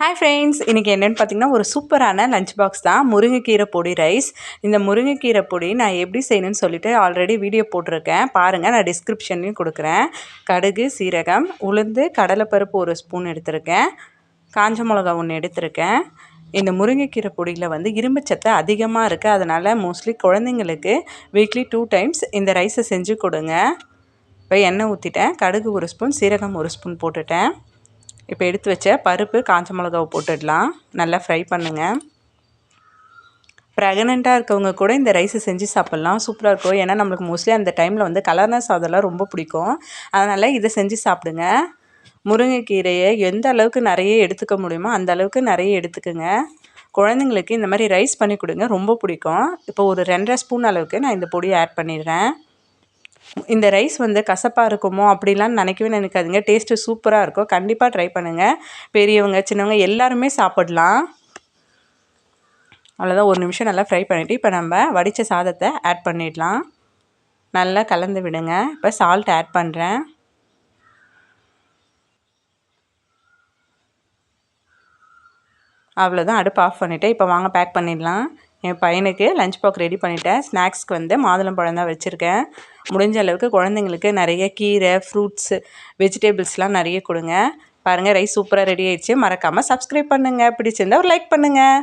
Hi friends இன்றைக்கி என்னென்னு பார்த்தீங்கன்னா ஒரு சூப்பரான லஞ்ச் பாக்ஸ் தான். முருங்கைக்கீரை பொடி ரைஸ் இந்த முருங்கைக்கீரை பொடி நான் எப்படி செய்யணும்னு சொல்லிட்டு ஆல்ரெடி வீடியோ போட்டிருக்கேன். பாருங்கள் நான் டிஸ்கிரிப்ஷன்லையும் கொடுக்குறேன். கடுகு சீரகம் உளுந்து கடலைப்பருப்பு ஒரு ஸ்பூன் எடுத்திருக்கேன். காஞ்ச மிளகா ஒன்று எடுத்திருக்கேன். இந்த முருங்கைக்கீரை பொடியில் வந்து இரும்புச்சத்து அதிகமாக இருக்குது அதனால் மோஸ்ட்லி குழந்தைங்களுக்கு வீக்லி டூ டைம்ஸ் இந்த ரைஸை செஞ்சு கொடுங்க. இப்போ எண்ணெய் ஊற்றிட்டேன் கடுகு ஒரு ஸ்பூன் சீரகம் ஒரு ஸ்பூன் போட்டுட்டேன். இப்போ எடுத்து வச்ச பருப்பு காஞ்ச மிளகாவை போட்டுடலாம். நல்லா ஃப்ரை பண்ணுங்கள் ப்ரெக்னெண்ட்டாக இருக்கவங்க கூட இந்த ரைஸை செஞ்சு சாப்பிட்லாம். சூப்பராக இருக்கும். ஏன்னா நம்மளுக்கு மோஸ்ட்லி அந்த டைமில் வந்து கலர்னஸ் சாதம்லாம் ரொம்ப பிடிக்கும். அதனால் இதை செஞ்சு சாப்பிடுங்க. முருங்கைக்கீரையை எந்த அளவுக்கு நிறைய எடுத்துக்க முடியுமோ அந்த அளவுக்கு நிறைய எடுத்துக்கோங்க. குழந்தைங்களுக்கு இந்த மாதிரி ரைஸ் பண்ணி கொடுங்க. ரொம்ப பிடிக்கும். இப்போ ஒரு ரெண்டரை ஸ்பூன் அளவுக்கு நான் இந்த பொடியை ஆட் பண்ணிடுறேன். இந்த ரைஸ் வந்து கசப்பாக இருக்குமோ அப்படிலாம் நினைக்கவே நினைக்காதுங்க. டேஸ்ட்டு சூப்பராக இருக்கும். கண்டிப்பாக ட்ரை பண்ணுங்கள் பெரியவங்க சின்னவங்க எல்லாருமே சாப்பிடலாம். அவ்வளோதான் ஒரு நிமிஷம் நல்லா ஃப்ரை பண்ணிவிட்டு இப்போ நம்ம வடித்த சாதத்தை ஆட் பண்ணிடலாம். நல்லா கலந்து விடுங்க. இப்போ சால்ட் ஆட் பண்ணுறேன் அவ்வளோதான் அடுப்பு ஆஃப் பண்ணிவிட்டு இப்போ வாங்க பேக் பண்ணிடலாம். என் பையனுக்கு லஞ்ச் பாக் ரெடி பண்ணிட்டேன். ஸ்நாக்ஸ்க்கு வந்து மாதுளம்பழம் தான் வச்சுருக்கேன். முடிஞ்ச அளவுக்கு குழந்தைங்களுக்கு நிறைய கீரை ஃப்ரூட்ஸு வெஜிடபிள்ஸ்லாம் நிறைய கொடுங்க. பாருங்கள் ரைஸ் சூப்பராக ரெடி ஆயிடுச்சு. மறக்காமல் சப்ஸ்கிரைப் பண்ணுங்கள் பிடிச்சிருந்தா ஒரு லைக் பண்ணுங்கள்